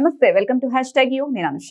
నమస్తే welcome to hashtag U. నేను అనుష.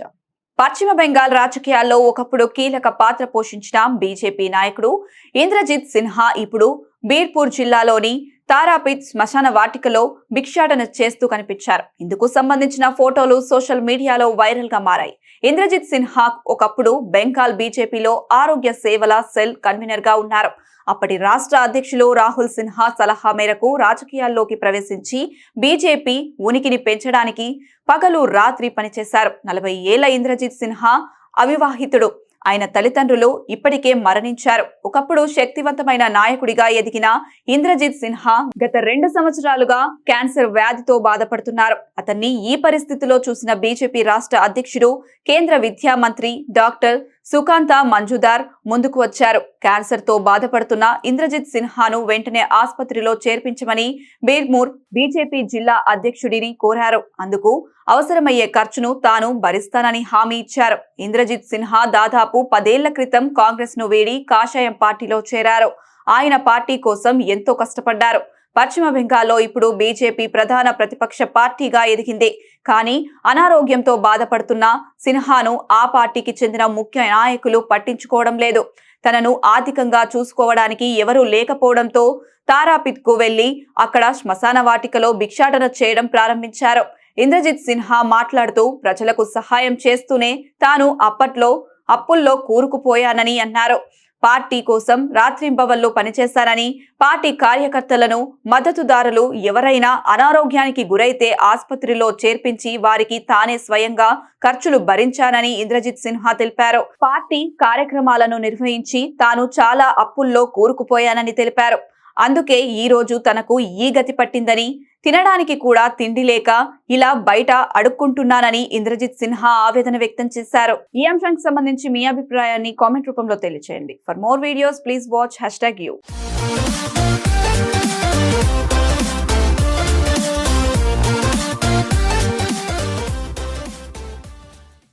పశ్చిమ బెంగాల్ రాజకీయాల్లో ఒకప్పుడు కీలక పాత్ర పోషించిన బీజేపీ నాయకుడు ఇంద్రజిత్ సిన్హా ఇప్పుడు బీర్పూర్ జిల్లాలోని తారాపీత్ శ్మశాన వాటికలో భిక్షాటన చేస్తూ కనిపించారు. ఇందుకు సంబంధించిన ఫోటోలు సోషల్ మీడియాలో వైరల్గా మారాయి. ఇంద్రజిత్ సిన్హా ఒకప్పుడు బెంగాల్ బీజేపీలో ఆరోగ్య సేవల సెల్ కన్వీనర్గా ఉన్నారు. అప్పటి రాష్ట్ర అధ్యక్షులు రాహుల్ సిన్హా సలహా మేరకు రాజకీయాల్లోకి ప్రవేశించి బీజేపీ ఉనికిని పెంచడానికి పగలు రాత్రి పనిచేశారు. నలభై ఏళ్ళ ఇంద్రజిత్ సిన్హా అవివాహితుడు. ఆయన తల్లిదండ్రులు ఇప్పటికే మరణించారు. ఒకప్పుడు శక్తివంతమైన నాయకుడిగా ఎదిగిన ఇంద్రజిత్ సిన్హా గత రెండు సంవత్సరాలుగా క్యాన్సర్ వ్యాధితో బాధపడుతున్నారు. అతన్ని ఈ పరిస్థితిలో చూసిన బీజేపీ రాష్ట్ర అధ్యక్షుడు కేంద్ర విద్యా మంత్రి డాక్టర్ సుకాంత మంజుదార్ ముందుకు వచ్చారు. క్యాన్సర్తో బాధపడుతున్న ఇంద్రజిత్ సిన్హాను వెంటనే ఆసుపత్రిలో చేర్పించమని బీర్మూర్ బీజేపీ జిల్లా అధ్యక్షుడిని కోరారు. అందుకు అవసరమయ్యే ఖర్చును తాను భరిస్తానని హామీ ఇచ్చారు. ఇంద్రజిత్ సిన్హా దాదాపు పదేళ్ళ క్రితం కాంగ్రెస్ను వీడి కాషాయం పార్టీలో చేరారు. ఆయన పార్టీ కోసం ఎంతో కష్టపడ్డారు. పశ్చిమ బెంగాల్లో ఇప్పుడు బీజేపీ ప్రధాన ప్రతిపక్ష పార్టీగా ఎదిగింది. కానీ అనారోగ్యంతో బాధపడుతున్న సిన్హాను ఆ పార్టీకి చెందిన ముఖ్య నాయకులు పట్టించుకోవడం లేదు. తనను ఆర్థికంగా చూసుకోవడానికి ఎవరూ లేకపోవడంతో తారాపిత్కు వెళ్ళి అక్కడ శ్మశాన వాటికలో భిక్షాటన చేయడం ప్రారంభించారు. ఇంద్రజిత్ సిన్హా మాట్లాడుతూ ప్రజలకు సహాయం చేస్తూనే తాను అప్పట్లో అప్పుల్లో కూరుకుపోయానని అన్నారు. పార్టీ కోసం రాత్రింబవల్లో పనిచేశారని పార్టీ కార్యకర్తలను మద్దతుదారులు ఎవరైనా అనారోగ్యానికి గురైతే ఆసుపత్రిలో చేర్పించి వారికి తానే స్వయంగా ఖర్చులు భరించానని ఇంద్రజిత్ సిన్హా తెలిపారు. పార్టీ కార్యక్రమాలను నిర్వహించి తాను చాలా అప్పుల్లో కూరుకుపోయానని తెలిపారు. అందుకే ఈరోజు తనకు ఈ గతి పట్టిందని తినడానికి కూడా తిండి లేక ఇలా బయట అడుక్కుంటున్నానని ఇంద్రజిత్ సిన్హా ఆవేదన వ్యక్తం చేశారు. ఈ అంశానికి సంబంధించి మీ అభిప్రాయాన్ని కామెంట్ రూపంలో తెలియచేయండి. For more videos please watch hashtag U